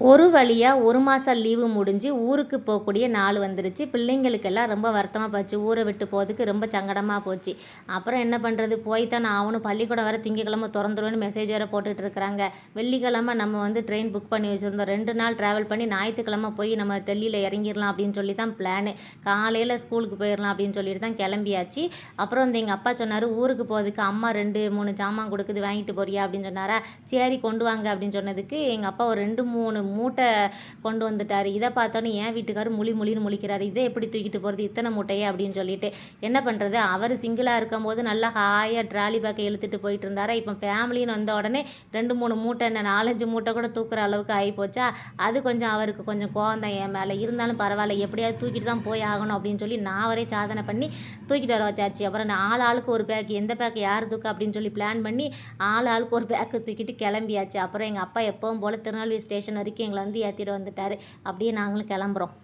ஒரு வழியாக ஒரு மாதம் லீவு முடிஞ்சு ஊருக்கு போகக்கூடிய நாள் வந்துருச்சு. பிள்ளைங்களுக்கெல்லாம் ரொம்ப வருத்தமாக போச்சு. ஊரை விட்டு போகிறதுக்கு ரொம்ப சங்கடமாக போச்சு. அப்புறம் என்ன பண்ணுறது போய் தான் ஆகணும். பள்ளிக்கூடம் வர திங்கக்கிழமை திறந்துருவேன்னு மெசேஜ் வேறு போட்டுட்டு இருக்கிறாங்க. வெள்ளிக்கிழமை நம்ம வந்து ட்ரெயின் புக் பண்ணி வச்சுருந்தோம். ரெண்டு நாள் ட்ராவல் பண்ணி ஞாயிற்றுக்கிழமை போய் நம்ம டெல்லியில் இறங்கிடலாம் அப்படின்னு சொல்லி தான் பிளானு காலையில் ஸ்கூலுக்கு போயிடலாம் அப்படின்னு சொல்லிட்டு தான் கிளம்பியாச்சு. அப்புறம் வந்து எங்கள் அப்பா சொன்னார் ஊருக்கு போகிறதுக்கு அம்மா ரெண்டு மூணு ஜாமான் கொடுக்குது வாங்கிட்டு போறியா? அப்படின்னு சொன்னாரா. சரி கொண்டு வாங்க அப்படின்னு சொன்னதுக்கு எங்கள் அப்பா ஒரு ரெண்டு மூணு மூட்டை கொண்டு வந்துட்டார். இதை பார்த்தோன்னே என் வீட்டுக்காரர் முழி முழின்னு முழிக்கிறாரு. இதை எப்படி தூக்கிட்டு போகிறது இத்தனை மூட்டையே அப்படின்னு சொல்லிட்டு. என்ன பண்ணுறது அவர் சிங்கிளாக இருக்கும்போது நல்லா ஹாயாக ட்ராலி பேக்கை இழுத்துட்டு போயிட்டு இருந்தாரா? இப்போ ஃபேமிலின்னு வந்த உடனே ரெண்டு மூணு மூட்டை என்ன நாலஞ்சு மூட்டை கூட தூக்குற அளவுக்கு ஆகி போச்சா அது கொஞ்சம் அவருக்கு கொஞ்சம் கோவம் தான் என் மேலே. இருந்தாலும் பரவாயில்ல எப்படியாவது தூக்கிட்டு தான் போய் ஆகணும் அப்படின்னு சொல்லி நான் வரே சாதனை பண்ணி தூக்கிட்டு வர வச்சாச்சு. அப்புறம் நாலு ஆள் ஆளுக்கு ஒரு பேக் எந்த பேக் யார் தூக்க அப்படின்னு சொல்லி பிளான் பண்ணி ஆள் ஆளுக்கு ஒரு பேக்கு தூக்கிட்டு கிளம்பியாச்சு. அப்புறம் எங்கள் அப்பா எப்பவும் போல் திருநெல்வேலி ஸ்டேஷன் வரைக்கும் எங்களை வந்து ஏற்றிட்டு வந்துட்டார். அப்படியே நாங்களும் கிளம்புறோம்.